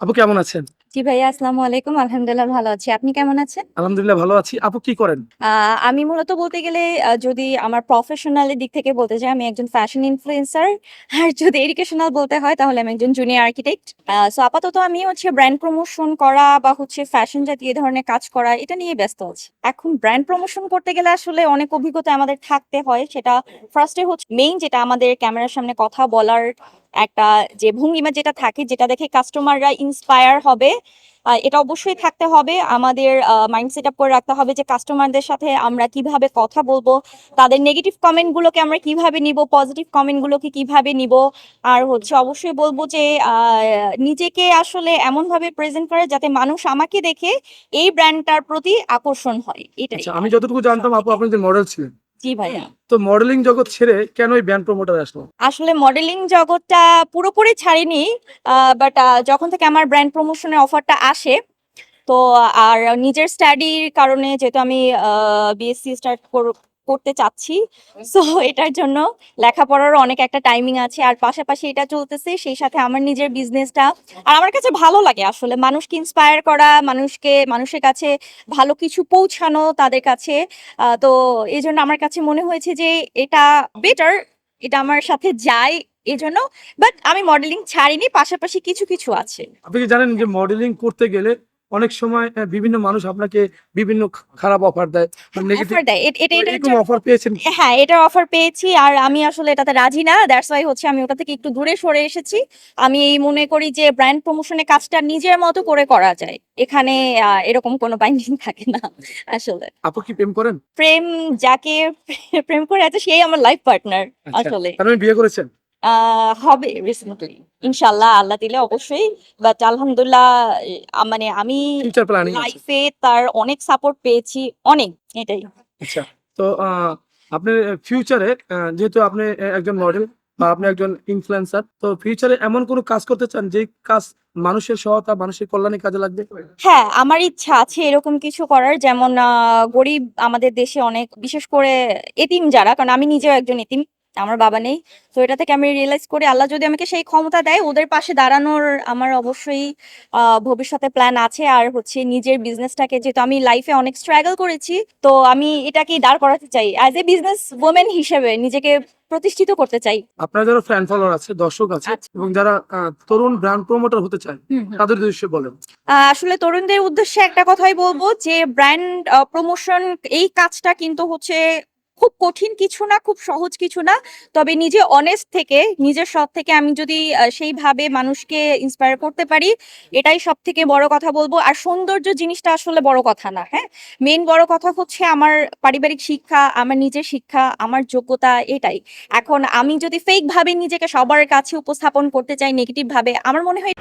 আপু কেমন আছেন? জি ভাইয়া আসসালামু আলাইকুম। আলহামদুলিল্লাহ ভালো আছি। আপনি কেমন আছেন? আলহামদুলিল্লাহ ভালো আছি। আপু কি করেন? আমি মূলত বলতে গেলে যদি আমার প্রফেশনাল দিক থেকে বলতে চাই আমি একজন ফ্যাশন ইনফ্লুয়েন্সার আর যদি এডুকেশনাল বলতে হয় তাহলে আমি একজন জুনিয়র আর্কিটেক্ট সো আপাতত আমি হচ্ছে ব্র্যান্ড প্রমোশন করা বা হচ্ছে ফ্যাশন জাতীয় ধরনের কাজ করা এটা নিয়ে ব্যস্ত আছি। এখন ব্র্যান্ড প্রমোশন করতে গেলে আসলে অনেক অভিজ্ঞতা আমাদের থাকতে হয়। সেটা ফার্স্টে হচ্ছে মেইন যেটা আমাদের ক্যামেরার সামনে কথা বলার একটা যে ভঙ্গিমা যেটা থাকে, যেটা দেখে কাস্টমাররা ইন্সপায়ার হবে এটা অবশ্যই থাকতে হবে। আমাদের মাইন্ড সেট আপ করে রাখতে হবে যে কাস্টমারদের সাথে আমরা কীভাবে কথা বলব, তাদের নেগেটিভ কমেন্ট গুলোকে আমরা কীভাবে নিব পজিটিভ কমেন্ট গুলোকে কীভাবে নিব। আর হচ্ছে অবশ্যই বলব যে নিজেকে আসলে এমনভাবে প্রেজেন্ট করে যাতে মানুষ আমাকে দেখে এই ব্র্যান্ডটার প্রতি আকর্ষণ হয়। এটাই। আচ্ছা আমি যতটুকু জানতাম আপু, আপনি যে মডেল ছিলেন। জি ভাইয়া। তো মডেলিং জগৎ ছেড়ে কেন এই ব্যান্ড প্রমোটার আসলো? আসলে মডেলিং জগৎটা পুরোপুরি ছাড়িনি বাট যখন থেকে আমার ব্র্যান্ড প্রমোশনের অফারটা আসে তো আর নিজের স্টাডির কারণে যেহেতু আমি বিএসসি স্টার্ট করতে চাচ্ছি। সো এটার জন্য লেখাপড়ারও অনেক একটা টাইমিং আছে। আর পাশাপাশি এটা চলতেছে, সেই সাথে আমার নিজের বিজনেসটা আর আমার কাছে ভালো লাগে আসলে মানুষকে ইন্সপায়ার করা, মানুষকে, মানুষের কাছে ভালো কিছু পৌঁছানো তাদের কাছে। তো এই জন্য আমার কাছে মনে হয়েছে যে এটা বেটার এটা আমার সাথে যায় এই জন্য বাট আমি মডেলিং ছাড়িনি, পাশাপাশি কিছু কিছু আছে। আপনি কি জানেন যে মডেলিং করতে গেলে অনেক সময় বিভিন্ন মানুষ আপনাকে বিভিন্ন খারাপ অফার দেয় অফার এটা এরকম অফার পেয়েছেন হ্যাঁ এটার অফার পেয়েছি আর আমি আসলে এটাতে রাজি না। দ্যাটস ওয়াই হচ্ছে আমি ওটা থেকে একটু দূরে সরে এসেছি। আমি এই মনে করি যে ব্র্যান্ড প্রমোশনের কাজটা নিজের মতো করে করা যায়। এখানে এরকম কোনো বাইন্ডিং থাকে না আসলে। আপু কি প্রেম করেন? প্রেম যাকে প্রেম করে আছে সেই আমার লাইফ পার্টনার আচ্ছা, আসলে। তার মানে বিয়ে করেছেন? হবে রিসেন্টলি ইনশাল্লাহ আল্লাহ দিলে অবশ্যই। বাট আলহামদুলিল্লাহ মানে আমি লাইফে তার অনেক সাপোর্ট পেয়েছি অনেক এটাই। আচ্ছা তো আপনি ফিউচারে যেহেতু আপনি একজন মডেল বা আপনি একজন ইনফ্লুয়েন্সার তো ফিউচারে এমন কোনো কাজ করতে চান যে কাজ মানুষের সহায়তা মানুষের কল্যাণে কাজে লাগবে? হ্যাঁ আমার ইচ্ছা আছে এরকম কিছু করার। যেমন গরিব আমাদের দেশে অনেক বিশেষ করে এতিম যারা কারণ আমি নিজেও একজন এতিম আমার বাবা নেই। তো এটা থেকে আমি রিয়েলাইজ করি আল্লাহ যদি আমাকে সেই ক্ষমতা দেয় ওদের পাশে দাঁড়ানোর আমার অবশ্যই ভবিষ্যতে প্ল্যান আছে। আর হচ্ছে নিজের বিজনেসটাকে যেহেতু আমি লাইফে অনেক স্ট্রাগল করেছি তো আমি এটাকে দাঁড় করাতে চাই। অ্যাজ এ বিজনেস ওমেন হিসেবে নিজেকে প্রতিষ্ঠিত করতে চাই। আপনার যারা ফ্যান ফলোয়ার আছে দর্শক আছে আচ্ছা। এবং যারা তরুণ ব্র্যান্ড প্রমোটার হতে চায় তাদের উদ্দেশ্যে বলেন। আসলে তরুণদের উদ্দেশ্যে একটা কথাই বলব যে ব্র্যান্ড প্রমোশন এই কাজটা কিন্তু হচ্ছে খুব কঠিন কিছু না, খুব সহজ কিছু না। তবে নিজে অনেস্ট থেকে, নিজের সৎ থেকে আমি যদি সেইভাবে মানুষকে ইন্সপায়ার করতে পারি, এটাই সব থেকে বড় কথা বলব। আর সৌন্দর্য জিনিসটা আসলে বড় কথা না হ্যাঁ? মেন বড় কথা হচ্ছে আমার পারিবারিক শিক্ষা, আমার নিজের শিক্ষা, আমার যোগ্যতা এটাই। এখন আমি যদি ফেক ভাবে নিজেকে সবার কাছে উপস্থাপন করতে চাই নেগেটিভ ভাবে, আমার মনে হয়